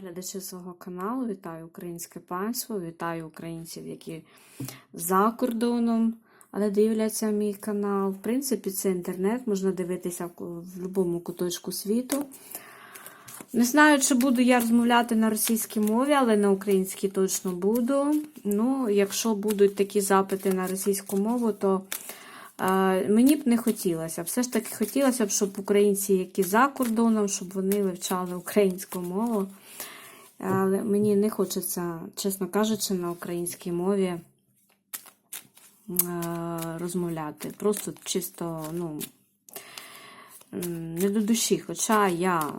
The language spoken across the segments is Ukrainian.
Глядачі свого каналу, вітаю українське панство, вітаю українців, які за кордоном, але дивляться мій канал. В принципі, це інтернет, можна дивитися в будь-якому куточку світу. Не знаю, чи буду я розмовляти на російській мові, але на українській точно буду. Ну, якщо будуть такі запити на російську мову, то е, мені б не хотілося. Все ж таки хотілося б, щоб українці, які за кордоном, щоб вони вивчали українську мову. Але мені не хочеться, чесно кажучи, на українській мові е, розмовляти. Просто чисто, ну, не до душі. Хоча я,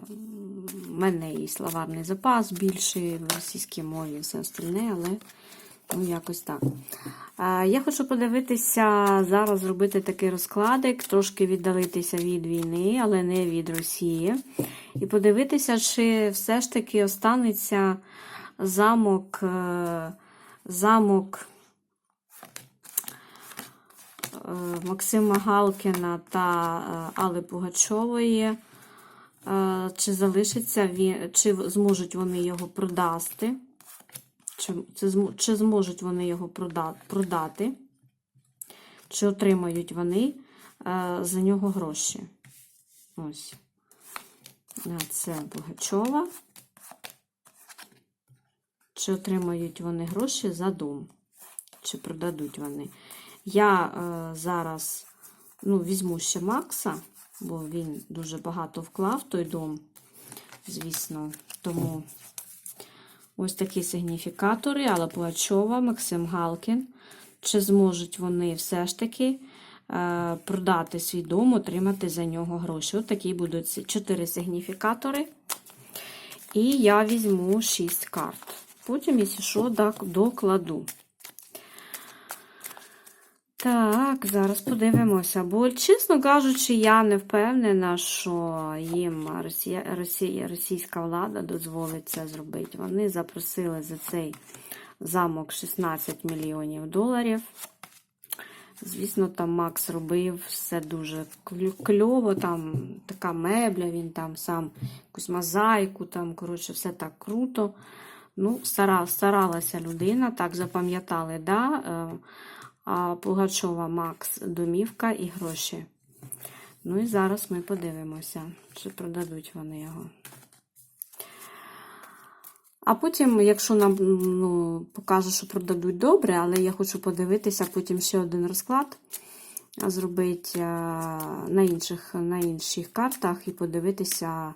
в мене і словарний запас більший в російській мові, і все остальне, але ну, якось так. Я хочу подивитися, зараз зробити такий розкладик, трошки віддалитися від війни, але не від Росії. І подивитися, чи все ж таки останеться замок, е, замок е, Максима Галкіна та е, Алли Пугачової. Чи залишиться чи зможуть вони його продасти? Чи, чи, зможуть вони його продати? Чи отримають вони е, за нього гроші? Ось. Е, Це Богачова. Чи отримають вони гроші за дом? Чи продадуть вони? Я е, зараз ну, візьму ще Макса, бо він дуже багато вклав той дом, звісно. Тому ось такі сигніфікатори, Алла Пугачова, Максим Галкін. Чи зможуть вони все ж таки е, продати свій дом, отримати за нього гроші? От такі будуть ці чотири сигніфікатори. І я візьму 6 карт. Потім, якщо що, докладу. Так, зараз подивимося. Бо, чесно кажучи, я не впевнена, що їм Росія, Росія, російська влада дозволить це зробити. Вони запросили за цей замок 16 мільйонів доларів. Звісно, там Макс робив все дуже кльово, там така мебля, він там сам якусь мозаїку, там, коротше, все так круто. Ну, стара, старалася людина, так запам'ятали, да? Пугачова Макс домівка і гроші. Ну і зараз ми подивимося, чи продадуть вони його. А потім, якщо нам ну, покаже, що продадуть добре, але я хочу подивитися потім ще один розклад, зробити е, на інших, на інших картах і подивитися,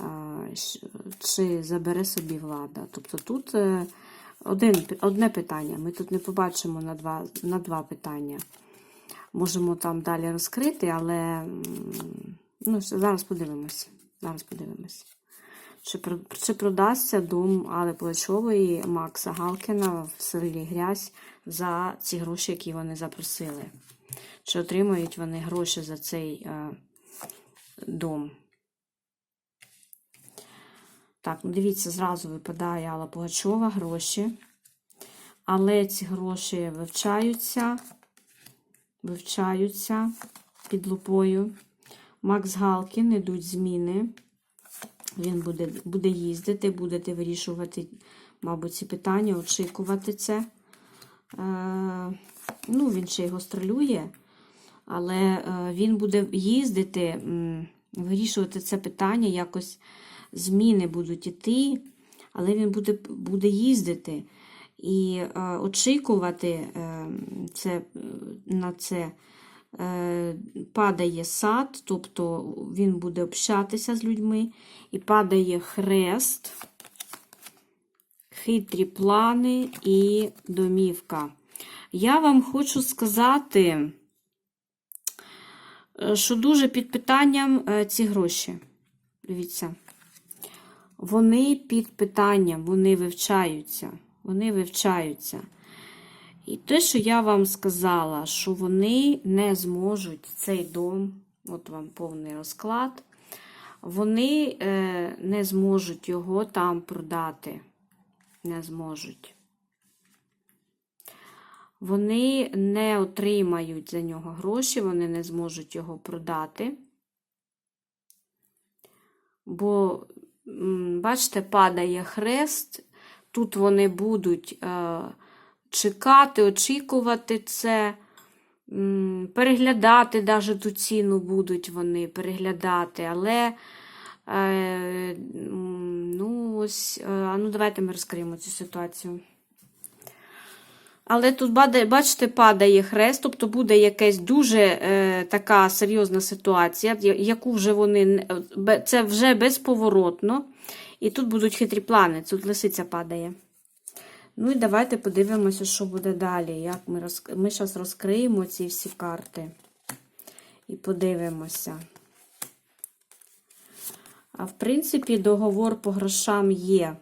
е, чи забере собі влада. Тобто тут е, один, одне питання. Ми тут не побачимо на два, на два питання. Можемо там далі розкрити, але ну, зараз подивимося. Зараз подивимося. Чи, чи продасться дом Алли Плачової Макса Галкіна в селі Грязь за ці гроші, які вони запросили? Чи отримають вони гроші за цей е, дом? Так, ну дивіться, зразу випадає Алла Пугачова гроші. Але ці гроші вивчаються, вивчаються під лупою. Макс Галкін йдуть зміни. Він буде, буде їздити, будете вирішувати, мабуть, ці питання, очікувати це. Е, ну, він ще й гастролює, але е, він буде їздити, вирішувати це питання, якось зміни будуть іти, але він буде, буде їздити і е, очікувати е, це, е, на це. Е, падає сад, тобто він буде общатися з людьми, і падає хрест, хитрі плани і домівка. Я вам хочу сказати, е, що дуже під питанням е, ці гроші. Дивіться. Вони під питанням, вони вивчаються. Вони вивчаються. І те, що я вам сказала, що вони не зможуть цей дом, от вам повний розклад, вони е, не зможуть його там продати. Не зможуть. Вони не отримають за нього гроші, вони не зможуть його продати. Бо бачите, падає хрест. Тут вони будуть е, чекати, очікувати це, переглядати навіть ту ціну будуть вони переглядати, але. Е, ну, ось, е, ну давайте ми розкриємо цю ситуацію. Але тут бачите, падає хрест, тобто буде якась дуже е, така серйозна ситуація, яку вже вони це вже безповоротно. І тут будуть хитрі плани. Тут лисиця падає. Ну і давайте подивимося, що буде далі. Як ми роз... ми зараз розкриємо ці всі карти і подивимося. А в принципі, договор по грошам є.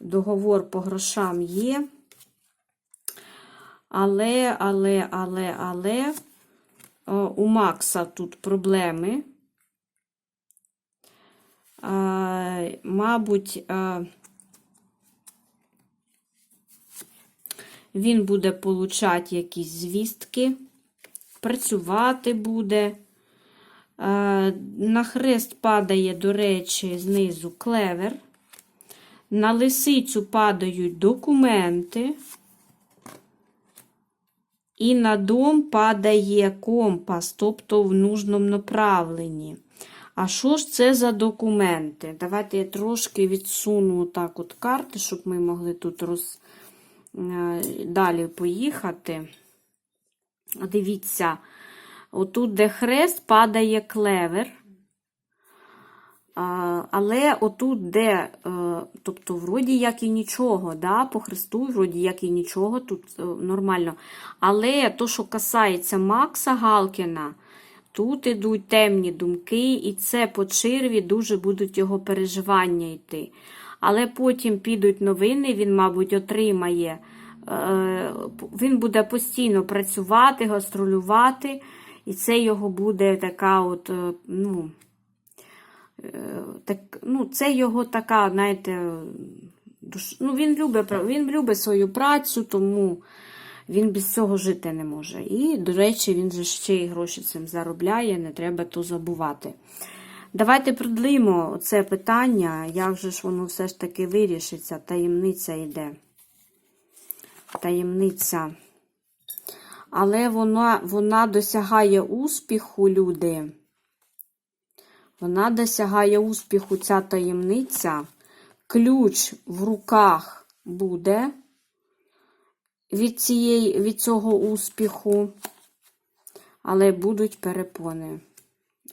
Договор по грошам є. Але, але, але, але о, у Макса тут проблеми. А, мабуть, а, він буде получати якісь звістки, працювати буде. А, на хрест падає, до речі, знизу клевер. На лисицю падають документи. І на дом падає компас, тобто в нужному направленні. А що ж це за документи? Давайте я трошки відсуну так от карти, щоб ми могли тут роз... е, далі поїхати. Дивіться, отут, де хрест, падає клевер. Але отут, де, е, тобто, вроді як і нічого, да, по хресту, вроді як і нічого, тут е, нормально. Але то, що касається Макса Галкіна, тут ідуть темні думки, і це по черві дуже будуть його переживання йти. Але потім підуть новини, він, мабуть, отримає. е, Він буде постійно працювати, гастролювати, і це його буде така от, ну. Е, так, ну, це його така, знаєте, душ... ну, він любить, він любить свою працю, тому він без цього жити не може. І, до речі, він же ще й гроші цим заробляє, не треба то забувати. Давайте продлимо це питання, як же ж воно все ж таки вирішиться. Таємниця йде. Таємниця. Але вона, вона досягає успіху, люди. Вона досягає успіху, ця таємниця. Ключ в руках буде від, цієї, від цього успіху. Але будуть перепони.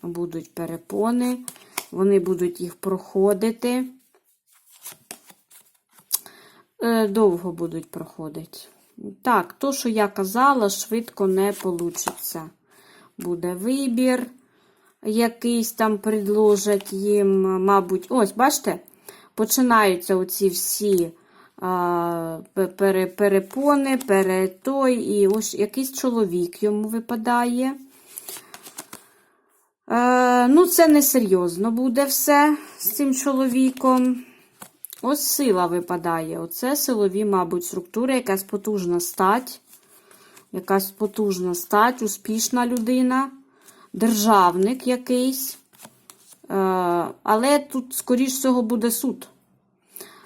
Будуть перепони, вони будуть їх проходити. Е, Довго будуть проходити. Так, то, що я казала, швидко не вийде. Буде вибір якийсь там предложать їм, мабуть, ось, бачите, починаються оці всі а, пере- перепони, перетой, і ось якийсь чоловік йому випадає. Е, ну, це несерйозно буде все з цим чоловіком. Ось сила випадає. Оце силові, мабуть, структури, якась потужна стать. Якась потужна стать, успішна людина державник якийсь. Е, Але тут, скоріш всього, буде суд.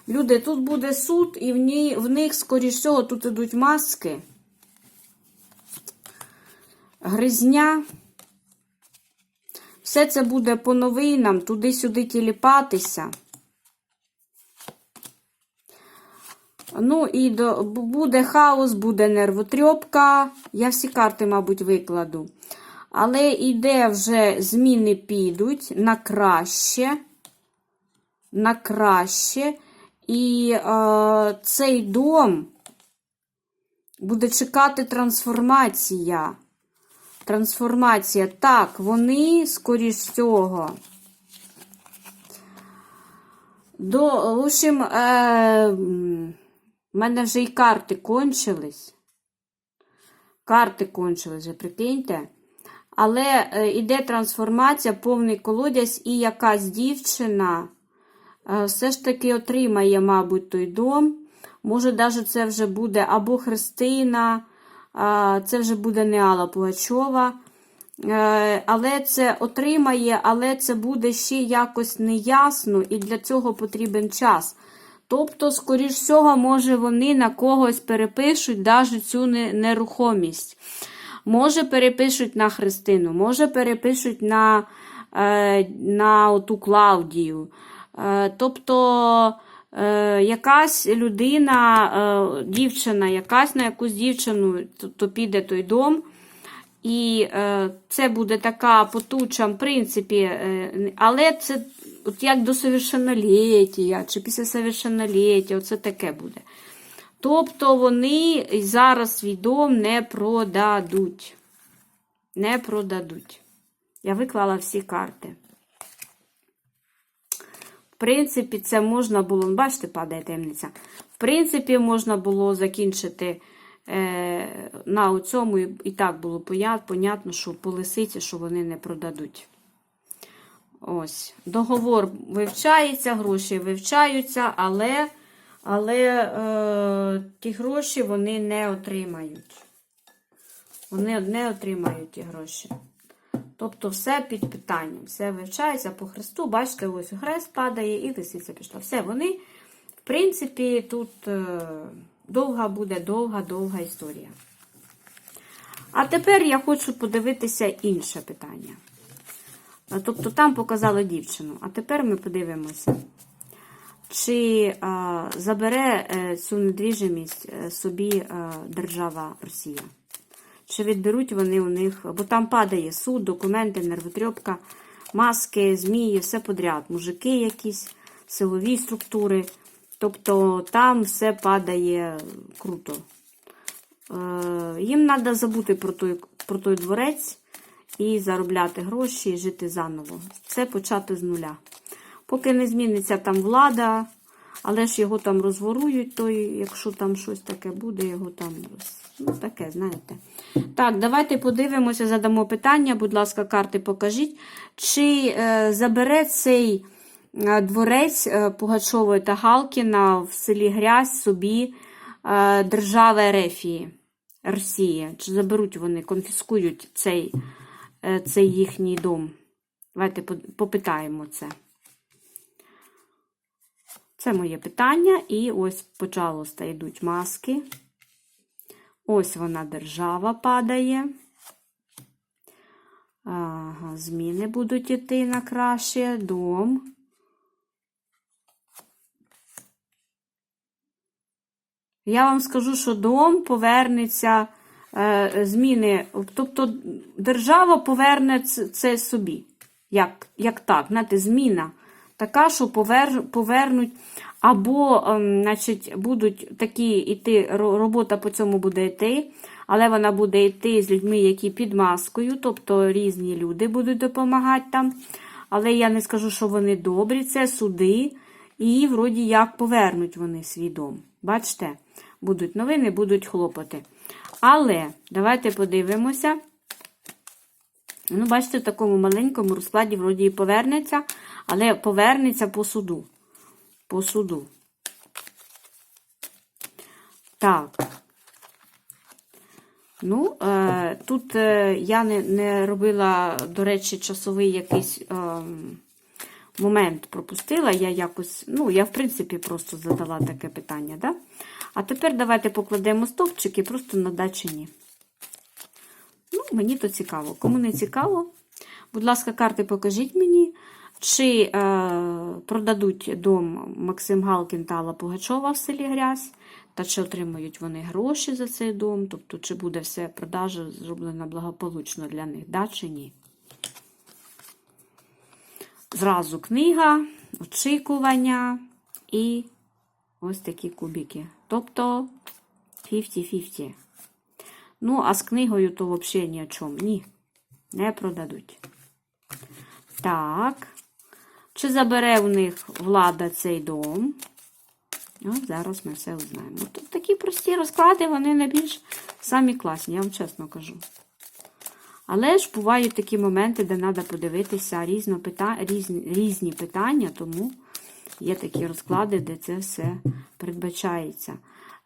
Люди, тут буде суд, і в, ній, в них, скоріш всього, тут ідуть маски. Гризня. Все це буде по новинам, туди-сюди тіліпатися. Ну, і до, буде хаос, буде нервотрьопка. Я всі карти, мабуть, викладу. Але іде вже зміни підуть на краще. На краще. І е, цей дом буде чекати трансформація. Трансформація. Так, вони, скоріш всього. До, в общем, е, в мене вже і карти кончились. Карти кончились, прикиньте. Але е, іде трансформація, повний колодязь, і якась дівчина е, все ж таки отримає, мабуть, той дом. Може, навіть це вже буде або Христина, це вже буде не Алла Пугачова. Е, але це отримає, але це буде ще якось неясно, і для цього потрібен час. Тобто, скоріш всього, може, вони на когось перепишуть навіть цю нерухомість. Може, перепишуть на Христину, може, перепишуть на, е, на оту Клавдію. Е, тобто, е, якась людина, дівчина, якась на якусь дівчину, то, піде той дом. І це буде така потуча, в принципі, але це от як до совершенноліття, чи після совершенноліття, оце таке буде. Тобто вони зараз свій не продадуть. Не продадуть. Я виклала всі карти. В принципі, це можна було, бачите, падає таємниця. В принципі, можна було закінчити е, на цьому, і, так було понятно, що по лисиці, що вони не продадуть. Ось. Договор вивчається, гроші вивчаються, але, але е, ті гроші вони не отримають. Вони не отримають ті гроші. Тобто все під питанням, все вивчається по хресту. Бачите, ось хрест падає і лисиця пішла. Все, вони, в принципі, тут е, довга буде довга-довга історія. А тепер я хочу подивитися інше питання. Е, Тобто там показали дівчину. А тепер ми подивимося, чи е, забере е, цю недвіжимість е, собі е, держава Росія. Чи відберуть вони у них, бо там падає суд, документи, нервотрьопка, маски, змії, все подряд, мужики якісь, силові структури. Тобто там все падає круто. Е, Їм треба забути про той, про той дворець і заробляти гроші, і жити заново. Все почати з нуля. Поки не зміниться там влада, але ж його там розворують, то якщо там щось таке буде, його там ну, таке, знаєте. Так, давайте подивимося, задамо питання. Будь ласка, карти покажіть. Чи е, забере цей е, дворець е, Пугачової та Галкіна в селі Грязь собі е, держава Ерефії, Росія? Чи заберуть вони, конфіскують цей, е, цей їхній дом? Давайте попитаємо це. Це моє питання. І ось, пожалуйста, йдуть маски. Ось вона держава падає. Ага, зміни будуть йти на краще. Дом. Я вам скажу, що дом повернеться, е, зміни, тобто держава поверне це собі. Як, як так, знаєте, зміна така, що повер, повернуть, або, ем, значить, будуть такі йти, робота по цьому буде йти, але вона буде йти з людьми, які під маскою, тобто різні люди будуть допомагати там. Але я не скажу, що вони добрі, це суди, і вроді як повернуть вони свій дом. Бачите, будуть новини, будуть хлопоти. Але давайте подивимося. Ну, бачите, в такому маленькому розкладі вроді і повернеться, але повернеться по суду. По суду. Так. Ну, е, тут е, я не, не робила, до речі, часовий якийсь е, момент пропустила. Я якось, ну, я, в принципі, просто задала таке питання, да? А тепер давайте покладемо стовпчики просто на дачі ні. Ну, мені то цікаво. Кому не цікаво, будь ласка, карти покажіть мені, чи е, продадуть дом Максим Галкін та Алла Пугачова в селі Грязь, та чи отримають вони гроші за цей дом, тобто, чи буде все продажа зроблена благополучно для них, да чи ні. Зразу книга, очікування і ось такі кубики. Тобто 50-50. Ну, а з книгою то взагалі ні о чому. Ні, не продадуть. Так. Чи забере у них влада цей дом? От зараз ми все узнаємо. Тут такі прості розклади, вони найбільш самі класні, я вам чесно кажу. Але ж бувають такі моменти, де треба подивитися різно пита... різні, різні питання, тому є такі розклади, де це все передбачається.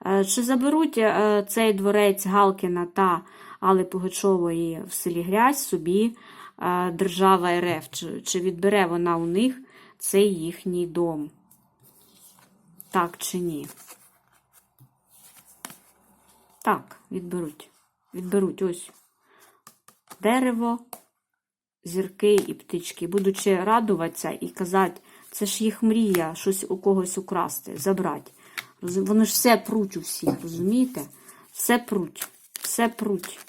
Е, Чи заберуть е, цей дворець Галкіна та Алли Пугачової в селі Грязь собі е, держава РФ, чи, відбере вона у них цей їхній дом. Так чи ні? Так, відберуть. Відберуть ось дерево, зірки і птички. Будучи радуватися і казати, це ж їх мрія, щось у когось украсти, забрати. Вони ж все пруть у всіх, розумієте? Все пруть, все пруть.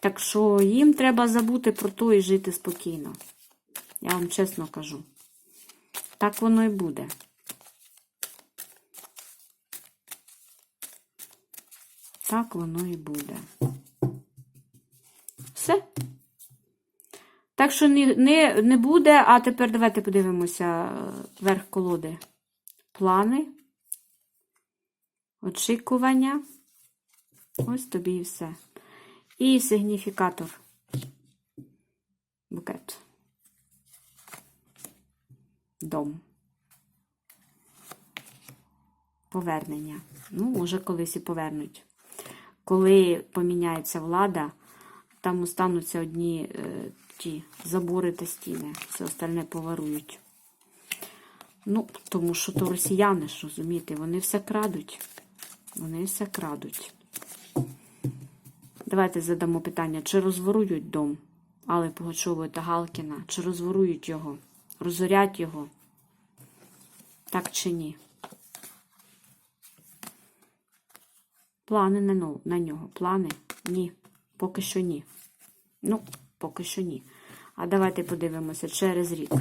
Так що їм треба забути про то і жити спокійно. Я вам чесно кажу. Так воно і буде. Так воно і буде. Все. Так що не, не, не буде, а тепер давайте подивимося е, верх колоди. Плани, очікування. Ось тобі і все. І сигніфікатор. Букет. Дом. Повернення. Ну, може, колись і повернуть. Коли поміняється влада, там остануться одні е, ті забори та стіни, все остальне поварують. Ну, тому що то росіяни ж, розумієте, вони все крадуть. Вони все крадуть. Давайте задамо питання, чи розворують дом Алли Пугачової та Галкіна, чи розворують його, розорять його? Так чи ні? Плани на, на нього. Плани? Ні. Поки що ні. Ну, поки що ні. А давайте подивимося через рік.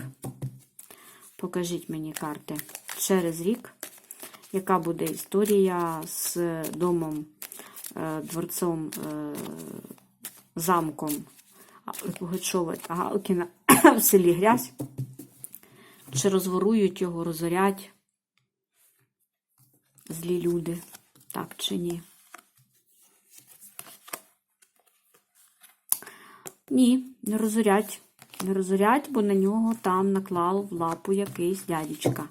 Покажіть мені карти. Через рік. Яка буде історія з домом, е, дворцом, е, замком Алли Пугачової та Галкіна в селі Грязь? Чи розворують його, розорять злі люди? Так чи ні? Ні, не розорять. Не розорять, бо на нього там наклав лапу якийсь дядечка,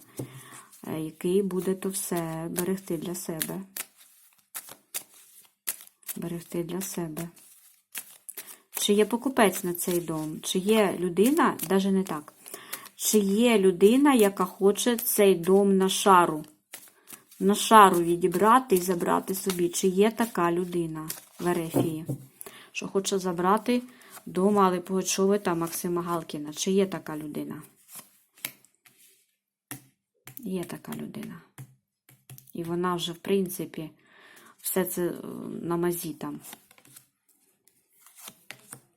який буде то все берегти для себе. Берегти для себе. Чи є покупець на цей дом? Чи є людина, навіть не так. Чи є людина, яка хоче цей дом на шару? На шару відібрати і забрати собі. Чи є така людина в Ерефії, що хоче забрати дом Алли Пугачової та Максима Галкіна? Чи є така людина? Є така людина. І вона вже, в принципі, все це е, на мазі там.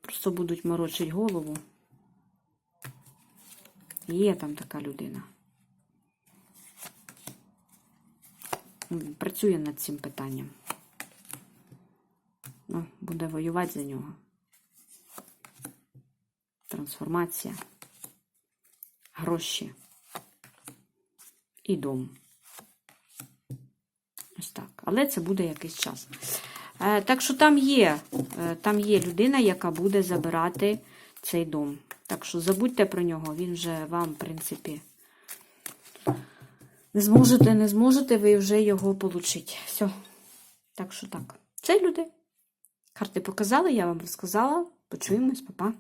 Просто будуть морочити голову. Є там така людина. Працює над цим питанням. Ну, буде воювати за нього. Трансформація, гроші і дом. Ось так. Але це буде якийсь час. Е, Так що там є, е, там є людина, яка буде забирати цей дом. Так що забудьте про нього, він вже вам, в принципі, не зможете, не зможете ви вже його получити. Все. Так що так. Це люди. Карти показали, я вам розказала. Почуємось, па-па.